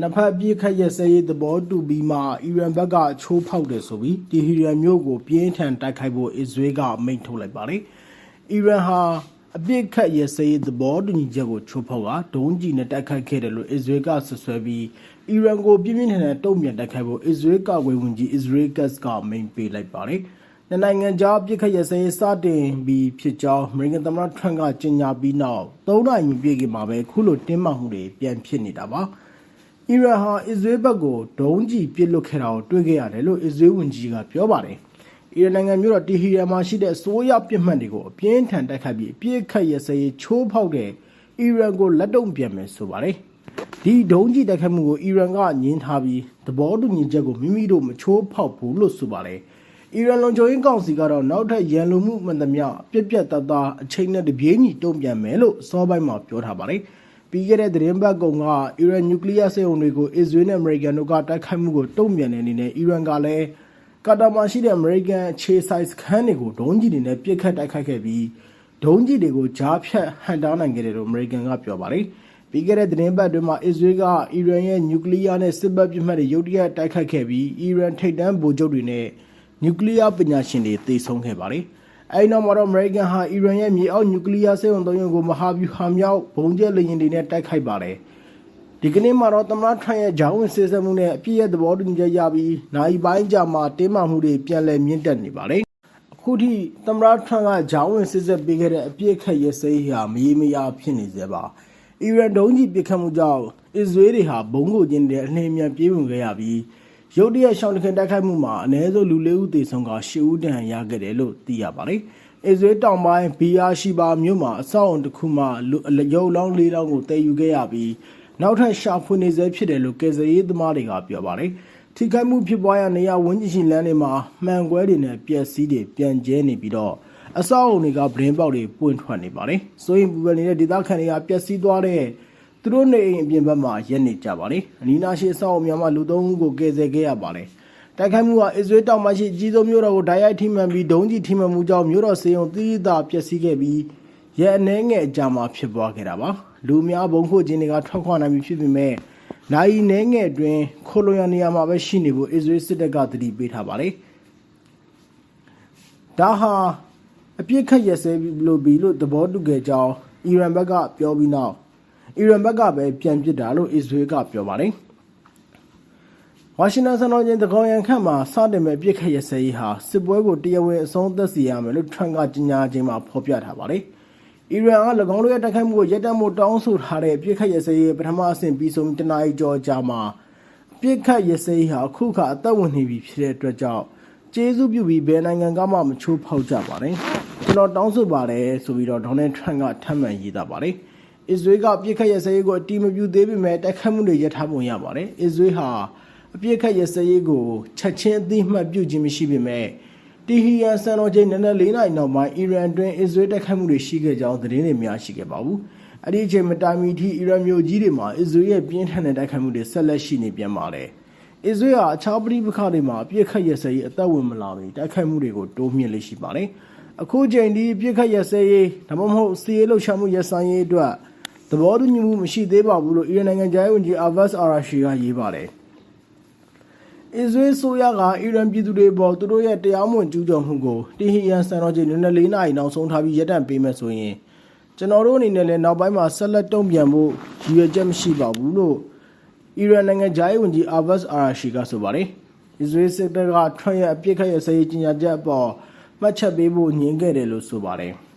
နှစ်ဖက်ပြစ်ခတ်ရစရေးသဘောတူပြီးမှအီရန်ဘက်ကချိုးဖောက်တယ်ဆိုပြီးတီဟီရန်မြို့ကိုပြင်းထန်တိုက်ခိုက်ဖို့အစ္စရေးကအမိန့်ထုတ်လိုက်ပါတယ်။အီရန်ဟာအပြစ်ခတ်ရစရေးသဘောတူညီချက်ကိုချိုးဖောက်ကဒုံးကျည်နဲ့တိုက်ခိုက်ခဲ့တယ်လို့အစ္စရေးကဆွဆွဲပြီးအီရန်ကိုပြင်းပြင်းထန်ထန်တုံ့ပြန်တိုက်ခိုက်ဖို့အစ္စရေးကာကွယ်ဝန်ကြီးအစ္စရေးကတ်ကမိန့်ပေးလိုက်ပါတယ်။နှစ်နိုင်ငံကြားပြစ်ခတ်ရစရေးစတင်ပြီးဖြစ်ကြောင်းအမေရိကန်သမ္မတထရန့်ကကြေညာပြီးနောက်၃နိုင်မပြည့်ခင်မှာပဲခုလိုတင်းမာမှုတွေပြန်ဖြစ်နေတာပါ။ အီရန်ဟာအစ္စရေးဘက်ကိုဒုံးကျည်ပစ်လွတ်ခဲ့တာကိုတွေ့ခဲ့ရတယ်လို့အစ္စရေးဝန်ကြီးကပြောပါတယ်။အီရန်နိုင်ငံမြို့တော်တီဟီရန်မှာရှိတဲ့အစိုးရပြစ်မှတ်တွေကိုအပြင်းထန်တိုက်ခိုက်ပြီးအပြစ်ခတ်ရစရေးချိုးဖောက်တဲ့အီရန်ကိုလက်တုံ့ပြန်မယ်ဆိုပါတယ်။ဒီဒုံးကျည်တိုက်ခိုက်မှုကိုအီရန်ကညှင်းထားပြီးသဘောတူညီချက်ကိုမိမိတို့မချိုးဖောက်ဘူးလို့ဆိုပါတယ်။အီရန်လုံခြုံရေးကောင်စီကတော့နောက်ထပ်ရန်လိုမှုမှန်သမျှပြက်ပြက်သားသားအချိန်နဲ့တပြေးညီတုံ့ပြန်မယ်လို့စောပိုင်းမှာပြောထားပါတယ်။ ပြီးခဲ့တဲ့သတင်းပတ်ကုံကအီရန်နျူကလ িয়ার စက်ရုံတွေကိုအစ္စရေးနဲ့အမေရိကန်တို့ကတိုက်ခိုက်မှုကိုတုံ့ပြန်တဲ့အနေနဲ့အီရန်ကလည်းကာတာမှာရှိတဲ့အမေရိကန်အခြေစိုက်စခန်းတွေကိုဒုံးကျည်တွေနဲ့ပစ်ခတ်တိုက်ခိုက်ခဲ့ပြီးဒုံးကျည်တွေကိုကြားဖြတ်ဟန်တားနိုင်ခဲ့တယ်လို့အမေရိကန်ကပြောပါတယ်။ပြီးခဲ့တဲ့သတင်းပတ်အတွင်းမှာအစ္စရေးကအီရန်ရဲ့နျူကလ িয়ার နဲ့စစ်ဘက်ပစ်မှတ်တွေရုတ်တရက်တိုက်ခိုက်ခဲ့ပြီးအီရန်ထိပ်တန်းဗိုလ်ချုပ်တွေနဲ့နျူကလ িয়ার ပညာရှင်တွေသေဆုံးခဲ့ပါတယ်။ အဲဒီနောက်မှာတော့အမေရိကန်ဟာအီရန်ရဲ့မြေအောက်နျူကလ িয়ার စက်ရုံသုံးရုံကိုမဟာဗျူဟာမြောက်ဘုံကျဲလေယာဉ်တွေနဲ့တိုက်ခိုက်ပါတယ်။ဒီကနေ့မှာတော့သမ္မတထရန့်ရဲ့ဂျောင်းဝင်စစ်ဆက်မှုနဲ့အပြည့်ရဲ့သဘောတူညီချက်ရပြီးနိုင်ပိုင်းကြာမှာတင်းမာမှုတွေပြန်လည်မြင့်တက်နေပါတယ်။အခုထိသမ္မတထရန့်ကဂျောင်းဝင်စစ်ဆက်ပေးခဲ့တဲ့အပြည့်ခက်ရစဲဟာမရေမရာဖြစ်နေစေပါ။အီရန်ဒုံးကြီးပစ်ခတ်မှုကြောင့်အစ္စရေးတွေဟာဘုံကိုကျင်းတဲ့အနှိမ်မြန်ပြေးဝင်ခဲ့ရပြီး ရုတ်တရက်ရှောင်းတခင်တိုက်ခိုက်မှုမှာအနည်းဆုံးလူ၄ဦးသေဆုံးက၈ဦးဒဏ်ရာရခဲ့တယ်လို့သိရပါတယ်။အစ္စရေးတောင်ပိုင်းဘီယာရှိဘာမြို့မှာအဆောက်အုံတစ်ခုမှလူရုပ်လောင်း၄လောင်းကိုတည်ယူခဲ့ရပြီးနောက်ထပ်ရှာဖွေနေဆဲဖြစ်တယ်လို့ကယ်ဆယ်ရေးသမားတွေကပြောပါတယ်။ထိခိုက်မှုဖြစ်ပွားရာနေရာဝန်းကျင်ရှိလမ်းတွေမှာမှန်ကွဲတွေနဲ့ပျက်စီးတွေပြန်ကျဲနေပြီးတော့အဆောက်အုံတွေကဗရင်ပေါက်တွေပွင့်ထွက်နေပါတယ်။ဆိုရင်ပူပယ်နေတဲ့ဒေသခံတွေကပျက်စီးသွားတဲ့ သူတို့နေအိမ်အပြင်ဘက်မှာရက်နေကြပါတယ်။အနီးနားရှိအဆောက်အုံများမှာလူသုံးဦးကိုကယ်ဆယ်ခဲ့ရပါတယ်။တိုက်ခိုက်မှုဟာအစ္စရေးတောင်ပိုင်းရှိအကြီးဆုံးမြို့တော်ကိုတိုက်ရိုက်ထိမှန်ပြီးဒုံးကျည်ထိမှန်မှုကြောင့်မြို့တော်စေယုံသီးသပျက်စီးခဲ့ပြီးရဲအနှဲငယ်အကြာမှာဖြစ်ပွားခဲ့တာပါ။လူများဘုံခိုခြင်းတွေကထွက်ခွာနိုင်ပြီဖြစ်ပေမဲ့နိုင်နှဲငယ်အတွင်းခိုလိုရန်နေရာမှာပဲရှိနေဖို့အစ္စရေးစစ်တပ်ကတတိပေးထားပါတယ်။ဒါဟာအပြစ်ခတ်ရက်စဲလို့ပြီးလို့သဘောတူခဲ့ကြောင်းအီရန်ဘက်ကပြောပြီးနောက် အီရန်ဘက်ကပဲပြန်ပစ်တာလို့အစ္စရေးကပြောပါတယ်။ဝါရှင်တန်စံတော်ချိန်တကောင်ရန်ခန့်မှာစတင်မဲ့ပြစ်ခတ်ရစရေးဟာစစ်ပွဲကိုတရားဝင်အဆုံးသတ်စီရမယ်လို့ထရန့်ကကြေညာခြင်းမှာဖော်ပြထားပါတယ်။အီရန်က၎င်းတို့ရဲ့တိုက်ခိုက်မှုကိုရပ်တန့်မှုတောင်းဆိုထားတဲ့ပြစ်ခတ်ရစရေးပထမအဆင့်ပြီးဆုံးတနအီကျော်ကြာမှာပြစ်ခတ်ရစရေးဟာအခုခါအသက်ဝင်နေပြီဖြစ်တဲ့အတွက်ကြောင့်ကျေးဇူးပြုပြီးဘယ်နိုင်ငံကမှမချိုးဖောက်ကြပါနဲ့။ကျွန်တော်တောင်းဆိုပါတယ်ဆိုပြီးတော့ဒေါ်နယ်ထရန့်ကထပ်မံရေးသားပါတယ်။ အစ္စရေးကပြစ်ခတ်ရစရေးကိုအတိမပြုသေးပေမဲ့တိုက်ခိုက်မှုတွေရပ်ထားပုံရပါတယ်။အစ္စရေးဟာအပြစ်ခတ်ရစရေးကိုချက်ချင်းအသိမှတ်ပြုခြင်းမရှိပေမဲ့တီဟီယန်စံတော်ချိန်နနက်၄နိုင်နောက်ပိုင်းအီရန်အတွင်းအစ္စရေးတိုက်ခိုက်မှုတွေရှိခဲ့ကြောင်းသတင်းတွေများရှိခဲ့ပါဘူး။အဲ့ဒီအချိန်မတိုင်မီထိအီရန်မျိုးကြီးတွေမှာအစ္စရေးရဲ့ပြင်းထန်တဲ့တိုက်ခိုက်မှုတွေဆက်လက်ရှိနေပြန်ပါတယ်။အစ္စရေးဟာအခြားပြည်ပခါတွေမှာအပြစ်ခတ်ရစရေးအသက်ဝင်မလာမီတိုက်ခိုက်မှုတွေကိုတိုးမြင့်လေရှိပါတယ်။အခုချိန်ဒီအပြစ်ခတ်ရစရေးဒါမှမဟုတ်စီးရဲလှုပ်ရှားမှုရဆိုင်ရေးအတွက် သဘောတူညီမှုမရှိသေးပါဘူးလို့အီရန်နိုင်ငံသားဝန်ကြီးအာဗတ်အာရာရှီကရေးပါတယ်။အစ္စရေးဆိုရကအီရန်ပြည်သူတွေပေါ်သူတို့ရဲ့တရားမဝင်ကျူးကျော်မှုကိုတီဟီယန်စံတော်ချိန်နည်းနည်းလေးနာရီနောက်ဆုံးထားပြီးရပ်တန့်ပေးမယ်ဆိုရင်ကျွန်တော်တို့အနေနဲ့လည်းနောက်ပိုင်းမှာဆက်လက်တုံ့ပြန်ဖို့ရည်ရွယ်ချက်မရှိပါဘူးလို့အီရန်နိုင်ငံသားဝန်ကြီးအာဗတ်အာရာရှီကဆိုပါတယ်။အစ္စရေးစစ်တပ်ကထွန်ရအပြစ်ခတ်ရစရေးကြီးညာချက်အပေါ်မှတ်ချက်ပေးဖို့ညှင်းခဲ့တယ်လို့ဆိုပါတယ်။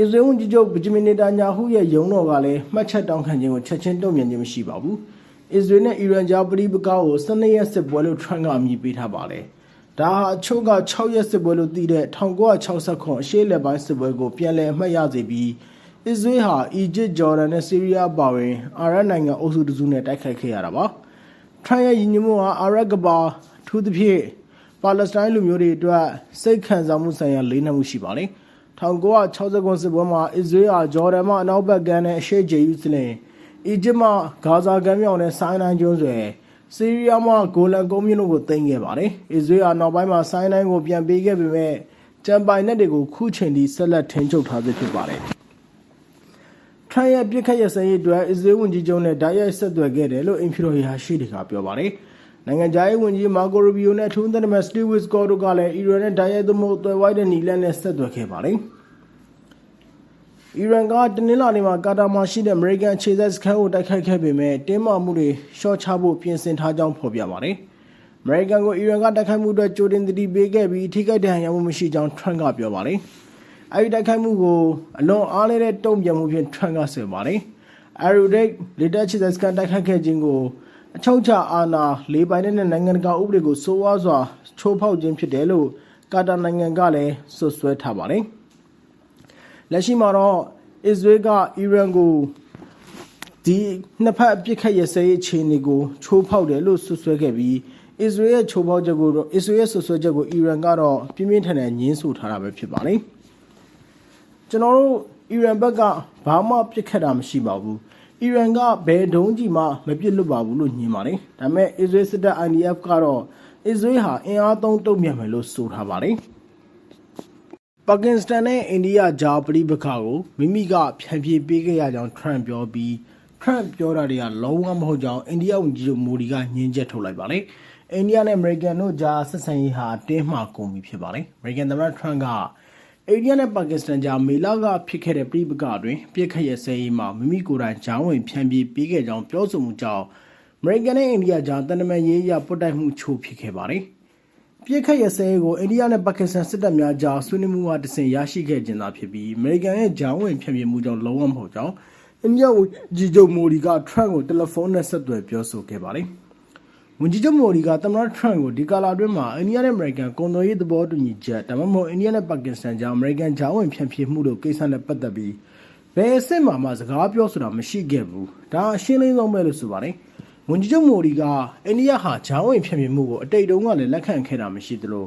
အစ္စရေးဝန်ကြီးချုပ်ဗဂျမင်နေတာညာဟုရဲ့ယုံတော်ကလည်းမှတ်ချက်တောင်းခံခြင်းကိုချက်ချင်းတုံ့ပြန်ခြင်းမရှိပါဘူး။အစ္စရေးနဲ့အီရန်ကြားပြည်ပကောက်ကို12ရက်စစ်ပွဲလို့ထရန့်ကအမည်ပေးထားပါတယ်။ဒါဟာအချို့က6ရက်စစ်ပွဲလို့သိတဲ့1969အရှေ့လက်ပိုင်းစစ်ပွဲကိုပြန်လည်အမှတ်ရစေပြီးအစ္စရေးဟာအီဂျစ်၊ဂျော်ဒန်နဲ့ဆီးရီးယားပါဝင်အာရပ်နိုင်ငံအုပ်စုတစုနဲ့တိုက်ခိုက်ခဲ့ရတာပါ။ထရန့်ရဲ့ရည်ညွှန်းမှုဟာအာရပ်ကဘာထူးသဖြင့်ပါလက်စတိုင်းလူမျိုးတွေအတွက်စိတ်ခံစားမှုဆိုင်ရာလေးနက်မှုရှိပါတယ်။ 1960စစ်ပွဲမှာအစ္စရေးဟာဂျော်ဒန်မှအနောက်ဘက်ကမ်းနဲ့အရှေ့ဂျေရုဆလင်အီဂျစ်မှဂါဇာကမ်းမြောင်နဲ့ဆိုင်းနိုင်ကျွန်းဆွယ်ဆီးရီးယားမှဂိုလန်ကုန်းမြင့်တို့ကိုသိမ်းခဲ့ပါတယ်။အစ္စရေးကနောက်ပိုင်းမှာဆိုင်းနိုင်ကိုပြန်ပေးခဲ့ပေမဲ့ကျန်ပိုင်နက်တွေကိုခုချိန်ထိဆက်လက်ထိန်းချုပ်ထားသေးဖြစ်ပါတယ်။ထရန့်ရဲ့ပြစ်ခတ်ရစရေးအတွက်အစ္စရေးဝန်ကြီးချုပ်နဲ့ဓာတ်ရိုက်ဆက်သွယ်ခဲ့တယ်လို့အင်ဖီရိုဟီဟာရှိတွေကပြောပါတယ်။ နိုင်ငံခြားရေးဝန်ကြီးမာကိုရိုဘီယိုနဲ့ထုံးသမ်းမတ်စတီဝစ်ကောတို့ကလည်းအီရန်နဲ့ဓာတ်ရိုက်သမှုသွယ်ဝိုက်တဲ့နီလန်နဲ့ဆက်သွယ်ခဲ့ပါတယ်။အီရန်ကတနင်္လာနေ့မှာကာတာမှာရှိတဲ့ American ခြေဆက်စခန်းကိုတိုက်ခိုက်ခဲ့ပေမဲ့တင်းမာမှုတွေရှော့ချဖို့ပြင်ဆင်ထားကြောင်းဖော်ပြပါတယ်။ American ကိုအီရန်ကတိုက်ခိုက်မှုအတွက်ကြိုတင်သတိပေးခဲ့ပြီးထိခိုက်ဒဏ်ရာရမှုမရှိကြောင်း Trump ကပြောပါတယ်။အဲဒီတိုက်ခိုက်မှုကိုအလွန်အားနည်းတဲ့တုံ့ပြန်မှုဖြင့် Trump ကဆိုပါတယ်။ Arudate လေတပ်ခြေဆက်စခန်းတိုက်ခိုက်ခဲ့ခြင်းကို အချုပ်ချအာဏာလေးပိုင်းနဲ့နိုင်ငံတကာဥပဒေကိုစိုးဝါးစွာချိုးဖောက်ခြင်းဖြစ်တယ်လို့ကာတာနိုင်ငံကလည်းဆွဆွဲထားပါတယ်။လက်ရှိမှာတော့အစ္စရေးကအီရန်ကိုဒီနှစ်ဖက်အပစ်ခတ်ရစဲအခြေအနေကိုချိုးဖောက်တယ်လို့ဆွဆွဲခဲ့ပြီးအစ္စရေးရဲ့ချိုးဖောက်ချက်ကိုတော့အစ္စရေးရဲ့ဆွဆွဲချက်ကိုအီရန်ကတော့ပြင်းပြင်းထန်ထန်ညှင်းဆိုထားတာပဲဖြစ်ပါတယ်ကျွန်တော်တို့အီရန်ဘက်ကဘာမှပစ်ခတ်တာမရှိပါဘူး အီရန်ကဘယ်ဒုံးကြီးမှမပစ်လွတ်ပါဘူးလို့ညင်ပါတယ်ဒါပေမဲ့အစ္စရေးစစ်တပ် IDF ကတော့အစ္စရေးဟာအင်အားသုံးတုံ့ပြန်မယ်လို့ဆိုထားပါတယ်ပါကစ္စတန်နဲ့အိန္ဒိယကြားပဋိပက္ခကိုမိမိကဖျန်ပြေးပေးခဲ့ရကြောင်းထရန့်ပြောပြီးထရန့်ပြောတာတွေကလုံးဝမဟုတ်ကြောင်းအိန္ဒိယဝန်ကြီးချုပ်မိုဒီကညင်းချက်ထုတ်လိုက်ပါတယ်။အိန္ဒိယနဲ့အမေရိကန်တို့ကြားဆက်ဆံရေးဟာတင်းမာကုန်ပြီဖြစ်ပါတယ်။အမေရိကန်သမ္မတထရန့်က အိန္ဒိယနဲ့ပါကစ္စတန်ကြားမေလကဖြစ်ခဲ့တဲ့ပြည်ပကတွင်ပြစ်ခတ်ရစဲရေးမှာမိမိကိုယ်တိုင်ဂျောင်းဝင်ဖျန်ပြေးပေးခဲ့ကြောင်းပြောဆိုမှုကြောင့်အမေရိကန်နဲ့အိန္ဒိယကြားတန်တမာရေးရပုတ်တိုက်မှုချိုးဖြစ်ခဲ့ပါတယ်။ပြစ်ခတ်ရစဲကိုအိန္ဒိယနဲ့ပါကစ္စတန်စစ်တပ်များကြားဆွေးနွေးမှုမှတဆင့်ရရှိခဲ့ခြင်းသာဖြစ်ပြီးအမေရိကန်ရဲ့ဂျောင်းဝင်ဖျန်ပြေးမှုကြောင့်လုံးဝမဟုတ်ကြောင်းအိန္ဒိယဝန်ကြီးချုပ်မိုဒီကထရန့်ကိုတယ်လီဖုန်းနဲ့ဆက်သွယ်ပြောဆိုခဲ့ပါတယ်။ ဝန်ကြီးချုပ်မိုဒီကသမ္မတထရန့်ကိုဒီကာလာအတွင်းမှာအိန္ဒိယနဲ့အမေရိကန်ကုန်သွယ်ရေးသဘောတူညီချက်ဒါမှမဟုတ်အိန္ဒိယနဲ့ပါကစ္စတန်ကြားအမေရိကန်ဂျောင်းဝင်ဖျန်ဖြေမှုတို့ကိစ္စနဲ့ပတ်သက်ပြီးဘယ်အဆင့်မှမှစကားပြောဆိုတာမရှိခဲ့ဘူး။ဒါအရှင်းလင်းဆုံးပဲလို့ဆိုပါတယ်။ဝန်ကြီးချုပ်မိုဒီကအိန္ဒိယဟာဂျောင်းဝင်ဖျန်ဖြေမှုကိုအတိတ်တုန်းကလည်းလက်ခံခဲ့တာမရှိသလို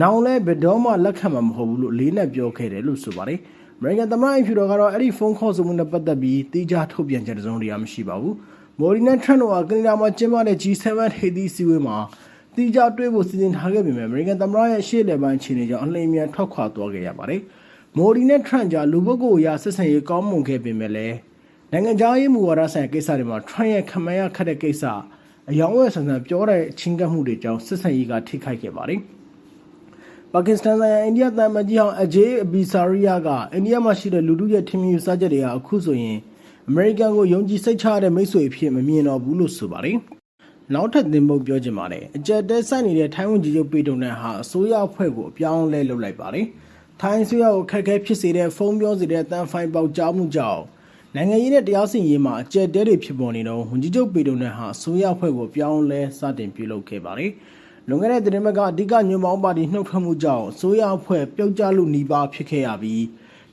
နောင်လည်းဘယ်တော့မှလက်ခံမှာမဟုတ်ဘူးလို့လေးနဲ့ပြောခဲ့တယ်လို့ဆိုပါတယ်။ American သမ္မတအင်ဖြူတော်ကတော့အဲ့ဒီဖုန်းခေါ်ဆိုမှုနဲ့ပတ်သက်ပြီးတိကျထုတ်ပြန်ချက်တစုံတရာမရှိပါဘူး။ မိုဒီနဲ့ထရန့်တို့ကကနေဒါမှာကျင်းပတဲ့ G7 ထိပ်သီးစည်းဝေးမှာတိကျတွေ့ဖို့စီစဉ်ထားခဲ့ပေမဲ့ American သမ္မတရဲ့ရှေ့လည်ပိုင်းခြေနေကြောင့်အလင်းမြန်ထွက်ခွာသွားခဲ့ရပါတယ်။မိုဒီနဲ့ထရန့်ကြားလူပုဂ္ဂိုလ်အရာဆက်ဆံရေးကောင်းမွန်ခဲ့ပေမဲ့လည်းနိုင်ငံခြားရေးမူဝါဒဆိုင်ရာကိစ္စတွေမှာထရန့်ရဲ့ခမန်းရခတ်တဲ့ကိစ္စအယောင်ဝဲဆန်ဆန်ပြောတဲ့ချင်းကပ်မှုတွေကြောင့်စစ်ဆန်ရေးကထိခိုက်ခဲ့ပါတယ်။ပါကစ္စတန်ဆိုင်ရာအိန္ဒိယသံမကြီးဟောင်းအဂျေးအဘီဆာရီယာကအိန္ဒိယမှာရှိတဲ့လူထုရဲ့ထင်မြင်ယူဆချက်တွေကအခုဆိုရင် အမေရိကန်ကိုယုံကြည်စိတ်ချရတဲ့မိတ်ဆွေအဖြစ်မမြင်တော့ဘူးလို့ဆိုပါတယ်။နောက်ထပ်သင်ပုတ်ပြောချင်ပါတယ်။အကြက်တဲဆိုင်နေတဲ့ထိုင်းဝန်ကြီးချုပ်ပေတုံနန်ဟာအစိုးရအဖွဲ့ကိုအပြောင်းလဲလုပ်လိုက်ပါတယ်။ထိုင်းအစိုးရကိုခက်ခဲဖြစ်စေတဲ့ဖုန်းပြောစေတဲ့တန်ဖိုင်ပေါက်ကြားမှုကြောင့်နိုင်ငံရေးနဲ့တရားစီရင်ရေးမှာအကြက်တဲတွေဖြစ်ပေါ်နေတော့ဝန်ကြီးချုပ်ပေတုံနန်ဟာအစိုးရအဖွဲ့ကိုပြောင်းလဲစတင်ပြုလုပ်ခဲ့ပါတယ်။လွန်ခဲ့တဲ့သတင်းပတ်ကအဓိကညွန်ပေါင်းပါတီနှုတ်ထွက်မှုကြောင့်အစိုးရအဖွဲ့ပြုတ်ကျလို့နှီးပါဖြစ်ခဲ့ရပြီး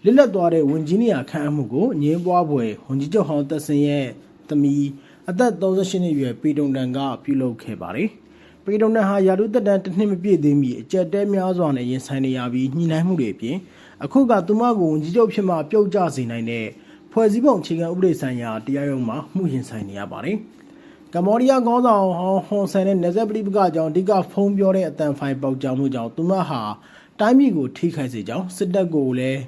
လစ်လက်သွားတဲ့ဝန်ကြီးနေရာခန့်အပ်မှုကိုငင်းပွားပွဲဝန်ကြီးချုပ်ဟောင်းသက်စင်ရဲ့သမီးအသက်38နှစ်အရွယ်ပေတုံတန်ကပြုလုပ်ခဲ့ပါတယ်။ပေတုံတန်ဟာယာတုတက်တန်တစ်နှစ်မပြည့်သေးမီအကြက်တဲများစွာနဲ့ရင်ဆိုင်နေရပြီးညှိနှိုင်းမှုတွေအပြင်အခုကသူမကိုဝန်ကြီးချုပ်ဖြစ်မှပြုတ်ကျစေနိုင်တဲ့ဖွဲ့စည်းပုံအခြေခံဥပဒေဆိုင်ရာတရားရုံးမှာမှုရင်ဆိုင်နေရပါတယ်။ကမ္ဘောဒီးယားခေါင်းဆောင်ဟောင်းဟွန်ဆန်နဲ့နေဆက်ပဋိပက္ခကြောင့်အဓိကဖုံးပြောတဲ့အတန်ဖိုင်ပေါက်ကြောင်မှုကြောင့်သူမဟာတိုင်းပြည်ကိုထိခိုက်စေကြောင်းစစ်တပ်ကိုလည်း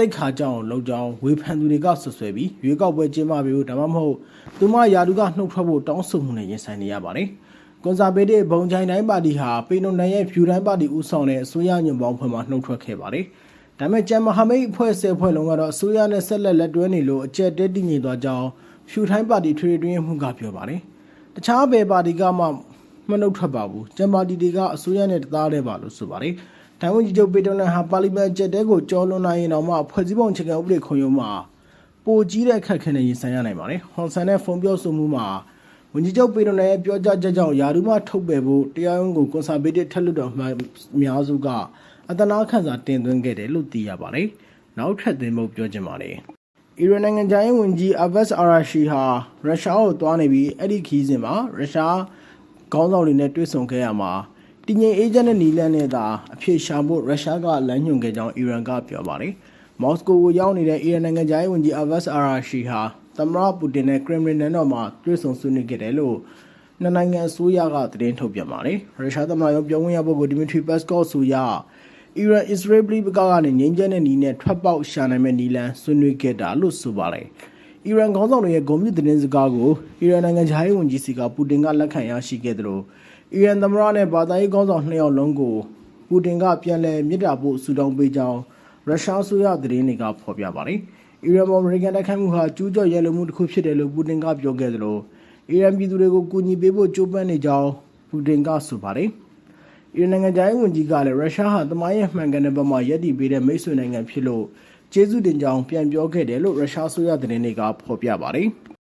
တိတ်ခါကြောင်လောက်ကြောင်းဝေဖန်သူတွေကဆွဆွဲပြီးရွေးကောက်ပွဲကျင်းပပြီးဒါမှမဟုတ်သူမယာတူကနှုတ်ထွက်ဖို့တောင်းဆိုမှုနဲ့ရင်ဆိုင်နေရပါတယ်။ကွန်ဆာဗေးတစ်ဘုံချိုင်တိုင်းပါတီဟာပေနုန်နိုင်ရဲ့ဖြူတိုင်းပါတီဦးဆောင်တဲ့အစိုးရညွန့်ပေါင်းဖွဲ့မှနှုတ်ထွက်ခဲ့ပါတယ်။ဒါပေမဲ့ကျန်မဟာမိတ်အဖွဲ့ဆယ်ဖွဲ့လုံးကတော့အစိုးရနဲ့ဆက်လက်လက်တွဲနေလို့အကြက်တဲတည်ငြိမ်သွားကြောင်းဖြူတိုင်းပါတီထွေထွေတွင်းမှုကပြောပါတယ်။တခြားဘယ်ပါတီကမှမနှုတ်ထွက်ပါဘူးကျန်ပါတီတွေကအစိုးရနဲ့တသားတည်းပါလို့ဆိုပါတယ် တိုင်ဝမ်ကြီးချုပ်ပေတိုလန်ဟာပါလီမန်ကျက်တဲကိုကြောလွန်နိုင်ရင်တော့မှဖွဲ့စည်းပုံအခြေခံဥပဒေခွန်ရုံးမှာပိုကြီးတဲ့ခက်ခဲနဲ့ရင်ဆိုင်ရနိုင်ပါတယ်ဟွန်ဆန်နဲ့ဖုန်ပြောဆိုမှုမှာဝန်ကြီးချုပ်ပေတိုလန်ရဲ့ပြောကြားချက်ကြောင့်ယာရုမထုတ်ပယ်ဖို့တရားရုံးကိုကွန်ဆာဗေးတစ်ထက်လွတ်တော်မှအများစုကအတနာခန့်စာတင်သွင်းခဲ့တယ်လို့သိရပါတယ်နောက်ထပ်သင်ဖို့ပြောချင်ပါတယ်အီရန်နိုင်ငံခြားရေးဝန်ကြီးအဘတ်အာရာရှီဟာရုရှားကိုသွားနေပြီးအဲ့ဒီခီးစဉ်မှာရုရှားခေါင်းဆောင်တွေနဲ့တွေ့ဆုံခဲ့ရမှာ တည်ငြိမ်အေဂျင့်နဲ့နီလန်နဲ့သာအဖြေရှာဖို့ရုရှားကလမ်းညွှန်ခဲ့ကြောင်းအီရန်ကပြောပါတယ်။မော်စကိုကိုရောက်နေတဲ့အီရန်နိုင်ငံခြားရေးဝန်ကြီးအဘတ်အာရာရှီဟာသမ္မတပူတင်နဲ့ကရမ်မလင်နဲ့တော့မှတွေ့ဆုံဆွေးနွေးခဲ့တယ်လို့နှစ်နိုင်ငံအစိုးရကသတင်းထုတ်ပြန်ပါတယ်။ရုရှားသမ္မတရုံးပြောခွင့်ရပုဂ္ဂိုလ်ဒီမီထရီပတ်စကော့ဆိုရအီရန်အစ္စရေးပြည်ပကကနေငြိမ်းချမ်းတဲ့နည်းနဲ့ထွက်ပေါက်ရှာနိုင်မဲ့နည်းလမ်းဆွေးနွေးခဲ့တာလို့ဆိုပါတယ်။အီရန်ခေါင်းဆောင်တွေရဲ့ဂုဏ်ပြုသတင်းစကားကိုအီရန်နိုင်ငံခြားရေးဝန်ကြီးစီကပူတင်ကလက်ခံရရှိခဲ့တယ်လို့ အီရန်သမ္မတနဲ့ဘာသာရေးခေါင်းဆောင်နှစ်ယောက်လုံးကိုပူတင်ကပြန်လည်မြစ်တာပို့ဆူတောင်းပေးကြောင်းရုရှားဆိုရသတင်းတွေကဖော်ပြပါတယ်။အီရန်ပေါ်အမေရိကန်တိုက်ခိုက်မှုဟာကျူးကျော်ရဲလုံမှုတစ်ခုဖြစ်တယ်လို့ပူတင်ကပြောခဲ့တယ်လို့အီရန်ပြည်သူတွေကိုကူညီပေးဖို့ကြိုးပမ်းနေကြောင်းပူတင်ကဆိုပါတယ်။အီရန်နိုင်ငံသားဝန်ကြီးကလည်းရုရှားဟာတမိုင်းရဲ့မှန်ကန်တဲ့ဘက်မှာယက်တည်ပေးတဲ့မိတ်ဆွေနိုင်ငံဖြစ်လို့ကျေးဇူးတင်ကြောင်းပြန်ပြောခဲ့တယ်လို့ရုရှားဆိုရသတင်းတွေကဖော်ပြပါတယ်။